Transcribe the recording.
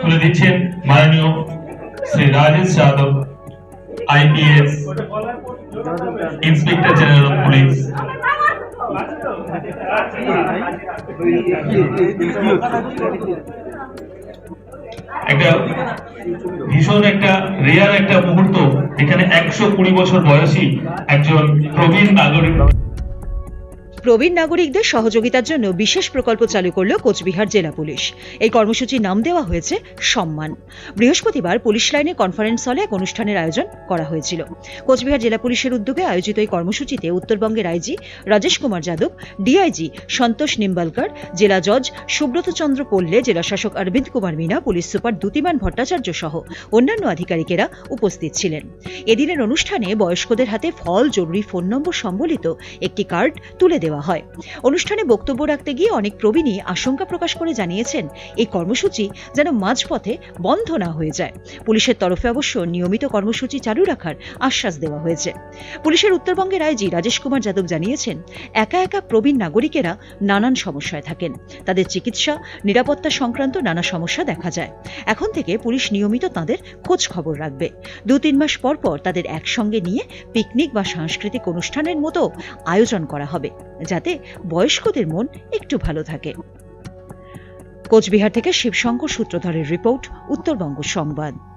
তুলে দিচ্ছেন মাননীয় Shri Rajesh Yadav IPS inspector general of police. একটা ভীষণ একটা রেয়ার একটা মুহূর্ত এখানে একশো কুড়ি বছর বয়সী একজন প্রবীণ নাগরিক। প্রবীণ নাগরিকদের সহযোগিতার জন্য বিশেষ প্রকল্প চালু করল কোচবিহার জেলা পুলিশ। এই কর্মসূচির নাম দেওয়া হয়েছে সম্মান। বৃহস্পতিবার পুলিশ লাইনে কনফারেন্স হলে এক অনুষ্ঠানের আয়োজন করা হয়েছিল। কোচবিহার জেলা পুলিশের উদ্যোগে আয়োজিত এই কর্মসূচিতে উত্তরবঙ্গের আইজি রাজেশ কুমার যাদব, ডিআইজি সন্তোষ নিম্বালকর, জেলা জজ সুব্রত চন্দ্র পল্লে, জেলা শাসক অরবিন্দ কুমার মিনা, পুলিশ সুপার দ্যুতিমান ভট্টাচার্য সহ অন্যান্য আধিকারিকেরা উপস্থিত ছিলেন। এদিনের অনুষ্ঠানে বয়স্কদের হাতে ফল, জরুরি ফোন নম্বর সম্বলিত একটি কার্ড তুলে দেওয়া হয়। অনুষ্ঠানে বক্তব্য রাখতে গিয়ে অনেক প্রবীণই আশঙ্কা প্রকাশ করে জানিয়েছেন, এই কর্মসূচি যেন মাঝপথে বন্ধ না হয়ে যায়। পুলিশের তরফে অবশ্য নিয়মিত কর্মসূচি চালু রাখার আশ্বাস দেওয়া হয়েছে। পুলিশের উত্তরবঙ্গের আইজি রাজেশ কুমার যাদব জানিয়েছেন, একা একা প্রবীণ নাগরিকেরা নানান সমস্যায় থাকেন। তাদের চিকিৎসা, নিরাপত্তা সংক্রান্ত নানা সমস্যা দেখা যায়। এখন থেকে পুলিশ নিয়মিত তাদের খোঁজ খবর রাখবে। দু তিন মাস পর পর তাদের একসঙ্গে নিয়ে পিকনিক বা সাংস্কৃতিক অনুষ্ঠানের মতো আয়োজন করা হবে। যাতে বয়স্কদের মন একটু ভালো থাকে। কোচবিহার থেকে শিবশঙ্কর সূত্রধরের রিপোর্ট উত্তরবঙ্গ সংবাদ।